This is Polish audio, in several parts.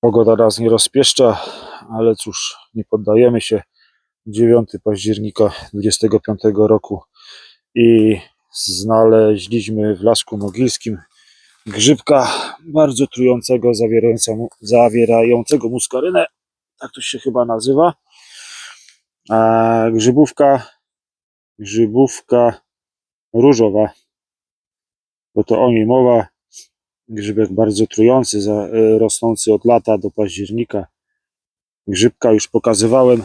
Pogoda nas nie rozpieszcza, ale cóż, nie poddajemy się. 9 października 25 roku i znaleźliśmy w Lasku Mogilskim grzybka bardzo trującego, zawierającego, zawierającego muskarynę, tak to się chyba nazywa. A grzybówka, grzybówka różowa, bo to o niej mowa. Grzybek bardzo trujący, e, rosnący od lata do października. Grzybka już pokazywałem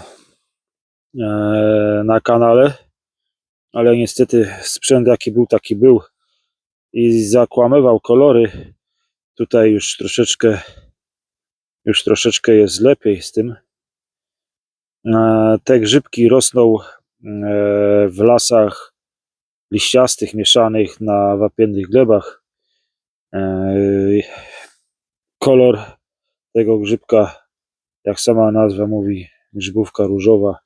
e, na kanale, ale niestety sprzęt jaki był, taki był i zakłamywał kolory. Tutaj już troszeczkę już troszeczkę jest lepiej z tym. E, Te grzybki rosną w lasach liściastych, mieszanych na wapiennych glebach. E, Kolor tego grzybka, jak sama nazwa mówi, grzybówka różowa,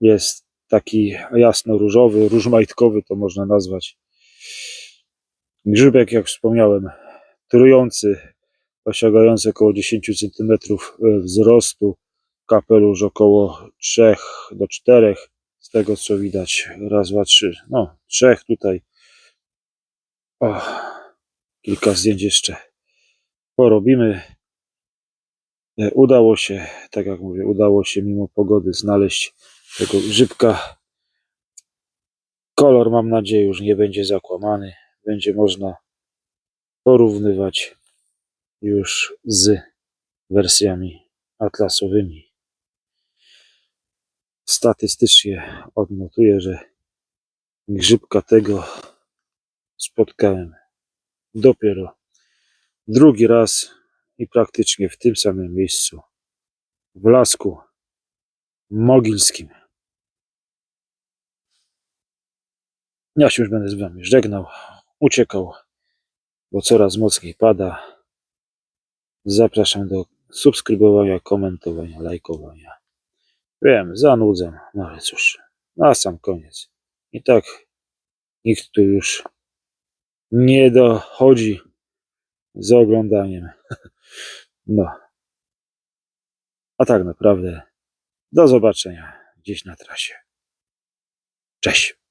jest taki jasno-różowy, różmajtkowy to można nazwać. Grzybek, jak wspomniałem, trujący, osiągający około 10 cm wzrostu, kapelusz około 3 do 4, z tego co widać, raz, dwa, trzy, no trzech tutaj. Kilka zdjęć jeszcze porobimy. E, Udało się, tak jak mówię, udało się mimo pogody znaleźć tego grzybka. Kolor mam nadzieję już nie będzie zakłamany. Będzie można porównywać już z wersjami atlasowymi. Statystycznie odnotuję, że grzybka tego spotkałem dopiero drugi raz i praktycznie w tym samym miejscu w lasku mogilskim. Ja się już będę z wami żegnał, uciekał, bo coraz mocniej pada. Zapraszam do subskrybowania, komentowania, lajkowania. Wiem, zanudzam, no ale cóż, na sam koniec. I tak nikt tu już nie dochodzi z oglądaniem. No. A tak naprawdę do zobaczenia gdzieś na trasie. Cześć.